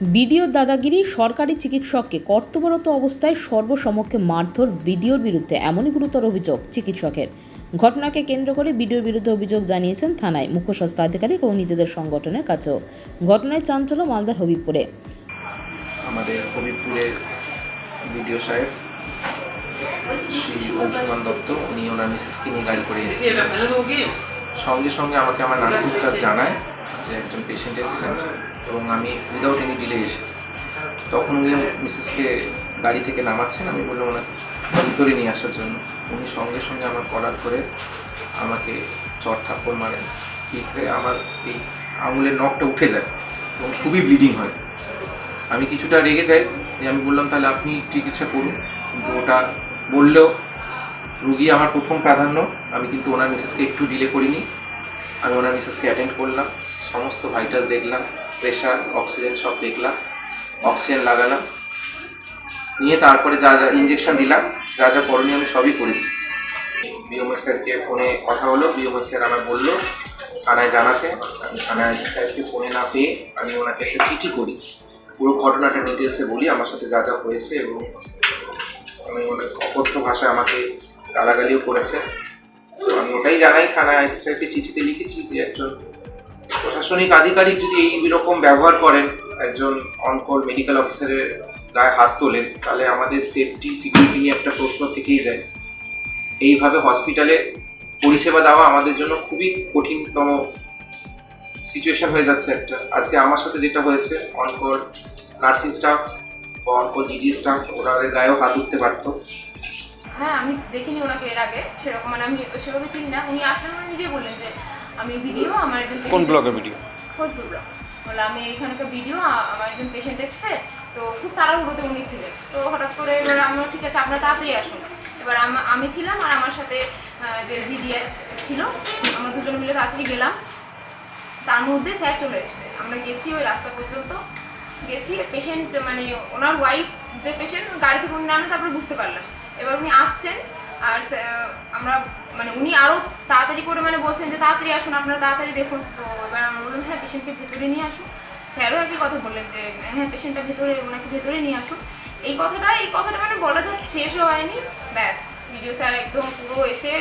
বিডিওর দাদাগিরি সরকারি চিকিৎসককে কর্তব্যরত অবস্থায় সর্বসমক্ষে মারধর বিডিওর বিরুদ্ধে এমনই গুরুতর অভিযোগ চিকিৎসকের। ঘটনাকে কেন্দ্র করে বিডিওর বিরুদ্ধে অভিযোগ জানিয়েছেন থানায় মুখ্য স্বাস্থ্য আধিকারিক ও নিজেদের সংগঠনের কাছেও। ঘটনায় চাঞ্চল্য মালদার হবিবপুরে। আমাদের হবিবপুরের বিডিও সাহেব শ্রী অংশুমান দত্ত উনি ওনার মিসেসকে নিয়ে গাড়ি করে এসেছিলেন সঙ্গে সঙ্গে আমাকে আমার নার্সিং স্টাফ জানায় যে একজন পেশেন্ট এসেছেন। এবং আমি উইদাউট এনি ডিলে এসেছি তখন উনি মিসেসকে গাড়ি থেকে নামাচ্ছেন। আমি বললাম, ওনাকে ভিতরে নিয়ে আসার জন্য। উনি সঙ্গে সঙ্গে আমার কলার ধরে আমাকে চট থাপ্পড় মারেন। পিঁপড়ে আমার এই আঙুলের নখটা উঠে যায় এবং খুবই ব্লিডিং হয়। আমি কিছুটা রেগে যাই। যে আমি বললাম, তাহলে আপনি চিকিৎসা করুন। কিন্তু ওটা বললেও রুগী আমার প্রথম প্রাধান্য। আমি কিন্তু ওনার মিসেসকে একটু ডিলে করিনি। আমি ওনার মিসেসকে অ্যাটেন্ড করলাম। সমস্ত ভাইটাল দেখলাম। প্রেশার, অক্সিজেন সব দেখলাম। অক্সিজেন লাগালাম। নিয়ে তারপরে যা যা ইঞ্জেকশন দিলাম, যা যা করণীয় আমি সবই করেছি। বিওমএস স্যারকে ফোনে কথা হলো বিওমএস স্যার আমার বলল, থানায় জানাতে। আমি থানায় স্যারকে ফোনে না পেয়ে আমি ওনাকে একটা চিঠি করি। পুরো ঘটনাটা ডিটেলসে বলি, আমার সাথে যা যা হয়েছে এবং আমি অনেক অকথ্য ভাষায় আমাকে গালাগালিও করেছে। তো আমি ওটাই জানাই, থানায় আইসি স্যারকে চিঠিতে লিখেছি যে একজন প্রশাসনিক আধিকারিক যদি এই রকম ব্যবহার করেন, একজন অনকল মেডিকেল অফিসারের গায়ে হাত তোলেন, তাহলে আমাদের সেফটি সিকিউরিটি নিয়ে একটা প্রশ্ন থেকেই যায়। এইভাবে হসপিটালে পরিষেবা দেওয়া আমাদের জন্য খুবই কঠিনতম সিচুয়েশন হয়ে যাচ্ছে একটা। আজকে আমার সাথে যেটা হয়েছে অনকল নার্সিং স্টাফ বা অনকল জিডি স্টাফ ওনাদের গায়েও হাত উঠতে পারতো। হ্যাঁ আমি দেখিনি ওনাকে এর আগে। সেরকম মানে আমি সেভাবে চিনি না। উনি আসলে নিজে নিজেই বললেন যে আমি ভিডিও আমার একজন কোন ব্লগের ভিডিও ফরিদপুর ব্লক বলে আমি এখানকার ভিডিও আমার একজন পেশেন্ট এসছে তো খুব তাড়াহুড়োতে উনি ছিলেন। তো হঠাৎ করে এবার আমিও ঠিক আছে আপনারা তাড়াতাড়ি আসুন। এবার আম- আমি ছিলাম আর আমার সাথে যে জিডিএস ছিল আমরা দুজন মিলে তাড়াতাড়ি গেলাম। তার মধ্যে স্যার চলে এসছে। আমরা গেছি ওই রাস্তা পর্যন্ত। গেছি পেশেন্ট মানে ওনার ওয়াইফ যে পেশেন্ট গাড়ি থেকে উনি নামে তারপরে বুঝতে পারলাম। এবার উনি আসছেন আর আমরা মানে উনি আরও তাড়াতাড়ি করে মানে বলছেন যে তাড়াতাড়ি আসুন, আপনারা তাড়াতাড়ি দেখুন। তো এবার আমরা বললাম হ্যাঁ পেশেন্টকে ভেতরে নিয়ে আসুন। স্যারও একই কথা বললেন যে হ্যাঁ পেশেন্টটা ভেতরে, ওনাকে ভেতরে নিয়ে আসুন। এই কথাটা এই কথাটা মানে বলা জাস্ট শেষও হয়নি। ব্যাস ভিডিও স্যার একদম পুরো এসে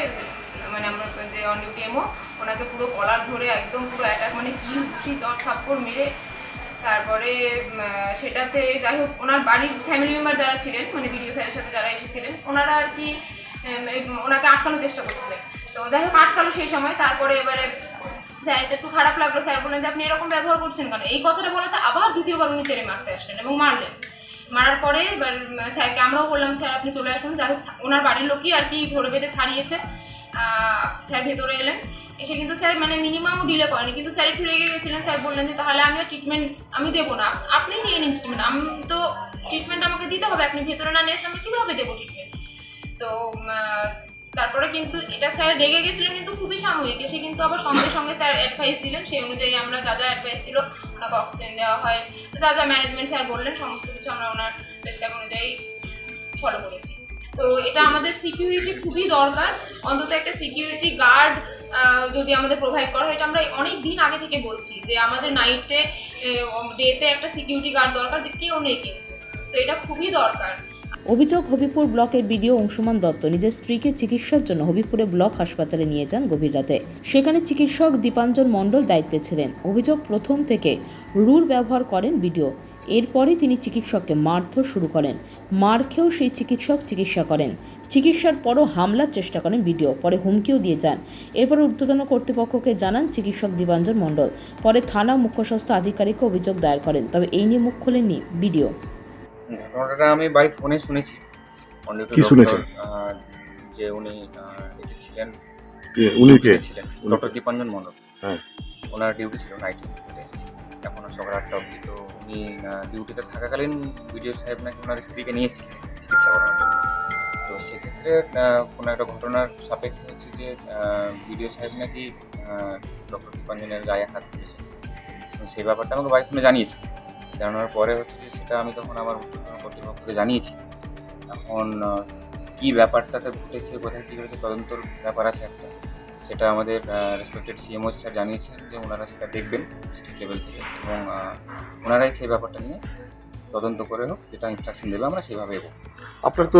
মানে আমরা যে অন ডিউটি এমও ওনাকে পুরো কলার ধরে একদম পুরো অ্যাটাক মানে কি ঘুষি, চট থাপ্পড় মেরে, তারপরে সেটাতে যাই হোক, ওনার বাড়ির ফ্যামিলি মেম্বার যারা ছিলেন মানে ভিডিও স্যারের সাথে যারা এসেছিলেন, ওনারা আর কি ওনাকে আটকানোর চেষ্টা করছিলেন। তো যাই হোক, আটকালো সেই সময়, তারপরে এবারে স্যার, একটু খারাপ লাগল, স্যার বললেন যে, আপনি এরকম ব্যবহার করছেন কেন? এই কথাটা বলে তো আবার দ্বিতীয়বার উনি তেড়ে মারতে আসলেন এবং মারলেন। মারার পরে এবার স্যারকে আমরাও বললাম, স্যার, আপনি চলে আসুন। যাই হোক, ওনার বাড়ির লোকই আর কি ধরে বেঁধে ছাড়িয়েছে। স্যার ভেতরে এলেন। এসে কিন্তু স্যার মানে মিনিমামও ডিলে করেনি। কিন্তু স্যার একটু রেগে গেছিলেন। স্যার বললেন যে, তাহলে আমিও ট্রিটমেন্ট আমি দেবো না। আপ- আপনি নিয়ে নিন ট্রিটমেন্ট আমি তো ট্রিটমেন্ট আমাকে দিতে হবে। আপনি ভেতরে না নিয়ে আসলে আমি কীভাবে দেবো ট্রিটমেন্ট তো তারপরে কিন্তু এটা স্যার রেগে গেছিলেন কিন্তু খুবই সাময়িক। এসে কিন্তু আবার সঙ্গে সঙ্গে স্যার অ্যাডভাইস দিলেন। সেই অনুযায়ী আমরা যা যা অ্যাডভাইস ছিল ওনাকে অক্সিজেন দেওয়া হয়। যা যা ম্যানেজমেন্ট স্যার বললেন, সমস্ত কিছু আমরা ওনার প্রেসক্রাইব অনুযায়ী ফলো করেছি। তো, এটা আমাদের সিকিউরিটি খুবই দরকার। অন্তত একটা সিকিউরিটি গার্ড যদি আমাদের প্রোভাইড করা হয়। এটা আমরা অনেক দিন আগে থেকে বলছি যে আমাদের নাইটে ডেতে একটা সিকিউরিটি গার্ড দরকার যে কেউ নেই কিন্তু। তো, এটা খুবই দরকার। অভিযোগ, হবিপুর ব্লকের বিডিও অংশুমান দত্ত নিজের স্ত্রীকে চিকিৎসার জন্য হবিপুরে ব্লক হাসপাতালে নিয়ে যান গভীর রাতে। সেখানে চিকিৎসক দীপাঞ্জন মণ্ডল দায়িত্বে ছিলেন। অভিযোগ প্রথম থেকে রুল ব্যবহার করেন বিডিও। এরপরে তিনি চিকিৎসককে মারধর শুরু করেন। মার খেয়েও সেই চিকিৎসক চিকিৎসা করেন। চিকিৎসার পরও হামলার চেষ্টা করেন বিডিও, পরে হুমকিও দিয়ে যান। এরপর ঊর্ধ্বতন কর্তৃপক্ষকে জানান চিকিৎসক দীপাঞ্জন মণ্ডল। পরে থানা মুখ্য স্বাস্থ্য আধিকারিককে অভিযোগ দায়ের করেন। তবে এই নিয়ে মুখ খোলেননি বিডিও। ঘটনাটা আমি বাই ফোনে শুনেছি। কি শুনেছেন? যে উনি এতে ছিলেন। উনি কে? ছিলেন। ডক্টর দীপাঞ্জন মণ্ডল। হ্যাঁ। ওনার ডিউটি ছিল নাইট এখন সকাল আটটা অবধি। তো উনি ডিউটিতে থাকাকালীন বিডিও সাহেব নাকি ওনার স্ত্রীকে নিয়েছিলেন চিকিৎসা করানোর জন্য। তো সেক্ষেত্রে কোনো একটা ঘটনার সাপেক্ষে হচ্ছে যে বিডিও সাহেব নাকি ডক্টর দীপাঞ্জনের গায়ে হাত তুলেছেন। সেই ব্যাপারটা আমাকে বাইক ফোনে জানিয়েছে জানানোর পরে হচ্ছে যে সেটা আমি তখন আমার কর্তৃপক্ষকে জানিয়েছি। এখন কী ব্যাপারটাতে ঘটেছে কোথায় কী ঘটেছে তদন্তর ব্যাপার আছে একটা। সেটা আমাদের রেসপেক্টেড সিএমও স্যার জানিয়েছেন যে ওনারা সেটা দেখবেন ডিস্ট্রিক্ট লেভেল থেকে এবং ওনারাই সেই ব্যাপারটা নিয়ে তদন্ত করে হোক যেটা ইনস্ট্রাকশন দেবে আমরা সেভাবে এগোবো। আপনার তো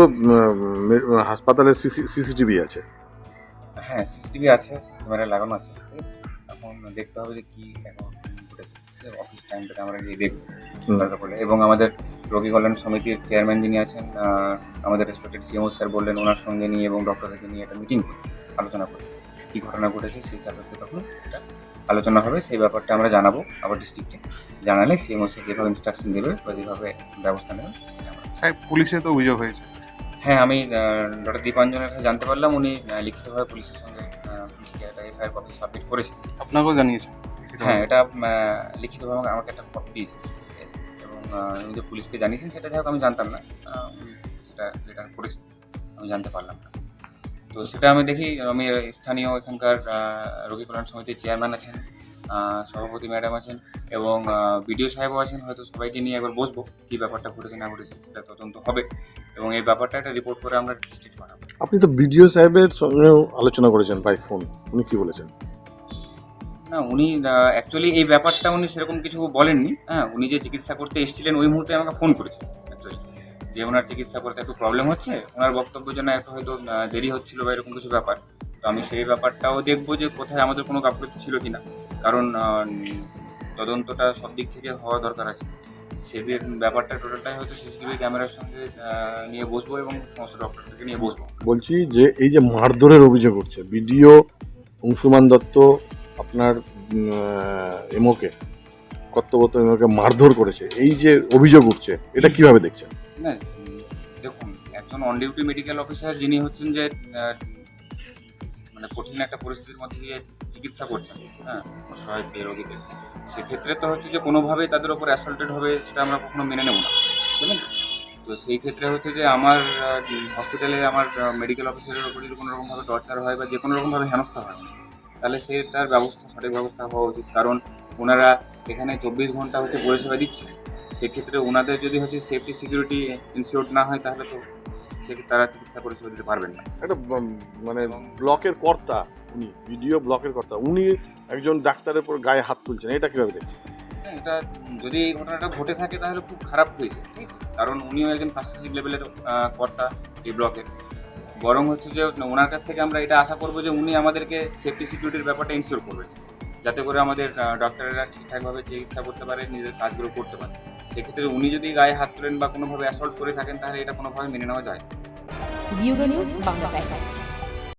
হাসপাতালে সিসিটিভি আছে। হ্যাঁ সিসিটিভি আছে ক্যামেরা লাগানো আছে? এখন দেখতে হবে যে কী এখন অফিস টাইমটাতে আমরা গিয়ে দেখব। হুম। দরকার পড়লে এবং আমাদের রোগী কল্যাণ সমিতির চেয়ারম্যান যিনি আছেন আমাদের রেসপেক্টেড সিএমও স্যার বললেন ওনার সঙ্গে নিয়ে এবং ডক্টরদেরকে নিয়ে একটা মিটিং করতে আলোচনা করতে। কী ঘটনা ঘটেছে সেই সাপেক্ষে তখন এটা আলোচনা হবে সেই ব্যাপারটা আমরা জানাব আবার ডিস্ট্রিক্টে জানালে সিএমও স্যার যেভাবে ইনস্ট্রাকশন দেবে বা যেভাবে ব্যবস্থা নেবে সেটা আমরা সাহেব পুলিশে তো অভিযোগ হয়েছে। হ্যাঁ আমি ডক্টর দীপাঞ্জনের কাছে জানতে পারলাম উনি লিখিতভাবে পুলিশের সঙ্গে পুলিশকে একটা এফআইআর কপি সাবমিট করেছেন। আপনাকেও জানিয়েছে হ্যাঁ এটা লিখিতভাবে আমাকে একটা কপি দিয়েছে। এবং উনি যে পুলিশকে জানিয়েছেন সেটা যাই হোক আমি জানতাম না। সেটা রিটার্ন করেছেন আমি জানতে পারলাম না। তো সেটা আমি দেখি আমি স্থানীয় এখানকার রোগী কল্যাণ সমিতির চেয়ারম্যান আছেন সভাপতি ম্যাডাম আছেন এবং বিডিও সাহেবও আছেন। হয়তো সবাইকে নিয়ে একবার বসবো কী ব্যাপারটা ঘটেছে না ঘটেছে সেটা তদন্ত হবে। এবং এই ব্যাপারটা একটা রিপোর্ট করে আমরা ডিস্ট্রিক্ট বানাবো। আপনি তো বিডিও সাহেবের সঙ্গেও আলোচনা করেছেন বাই ফোন উনি কি বলেছেন? না, উনি অ্যাকচুয়ালি এই ব্যাপারটা উনি সেরকম কিছু বলেননি। হ্যাঁ উনি যে চিকিৎসা করতে এসেছিলেন ওই মুহূর্তে আমাকে ফোন করেছেন অ্যাকচুয়ালি যে ওনার চিকিৎসা করতে একটু প্রবলেম হচ্ছে, ওনার বক্তব্য যেন একটু হয়তো দেরি হচ্ছিল বা এরকম কিছু ব্যাপার, তো আমি সেই ব্যাপারটাও দেখব যে কোথায় আমাদের কোনো গাফলতি ছিল কি না কারণ তদন্তটা সব দিক থেকে হওয়া দরকার আছে। সেদিন ব্যাপারটা টোটালটাই হয়তো সিসিটিভি ক্যামেরার সঙ্গে নিয়ে বসবো এবং সমস্ত ডক্টরদেরকে নিয়ে বসবো। বলছি যে এই যে মারধরের অভিযোগ উঠছে, বিডিও অংশুমান দত্ত আপনার এমওকে কর্তব্যরত এমওকে মারধর করেছে। এই যে অভিযোগ উঠছে এটা কীভাবে দেখছেন? না দেখুন একজন অন ডিউটি মেডিকেল অফিসার যিনি হচ্ছেন যে মানে কঠিন একটা পরিস্থিতির মধ্যে দিয়ে চিকিৎসা করছেন হ্যাঁ অসহায় রোগীদের সেক্ষেত্রে তো হচ্ছে যে কোনোভাবেই তাদের ওপর অ্যাসল্টেড হবে সেটা আমরা কখনো মেনে নেব না বুঝলেন? তো? সেই ক্ষেত্রে হচ্ছে যে আমার হসপিটালে আমার মেডিকেল অফিসারের ওপর যদি কোনো রকমভাবে টর্চার হয় বা যে কোনো রকমভাবে হেনস্থা হয় তাহলে সেটার ব্যবস্থা সঠিক ব্যবস্থা হওয়া উচিত। কারণ ওনারা এখানে চব্বিশ ঘণ্টা হচ্ছে পরিষেবা দিচ্ছে। সেক্ষেত্রে ওনাদের যদি হচ্ছে সেফটি সিকিউরিটি ইনশিওর না হয় তাহলে তো সেক্ষেত্রে তারা চিকিৎসা পরিষেবা দিতে পারবেন না। একটা মানে ব্লকের কর্তা উনি বিডিও ব্লকের কর্তা উনি একজন ডাক্তারের উপর গায়ে হাত তুলছেন এটা কীভাবে দেখছেন? হ্যাঁ, এটা যদি এই ঘটনাটা ঘটে থাকে তাহলে খুব খারাপ হয়েছে ঠিক আছে? কারণ উনিও একজন প্রশাসনিক লেভেলের কর্তা এই ব্লকের। বরং হচ্ছে যে ওনার কাছ থেকে আমরা এটা আশা করব যে উনি আমাদেরকে সেফটি সিকিউরিটির ব্যাপারটা ইনশিওর করবেন যাতে করে আমাদের ডক্টরেরা ঠিকঠাকভাবে চিকিৎসা করতে পারে নিজের কাজগুলো করতে পারে। সেক্ষেত্রে উনি যদি গায়ে হাত তোলেন বা কোনোভাবে অ্যাসল্ট করে থাকেন, তাহলে এটা কোনোভাবে মেনে নেওয়া যায় না।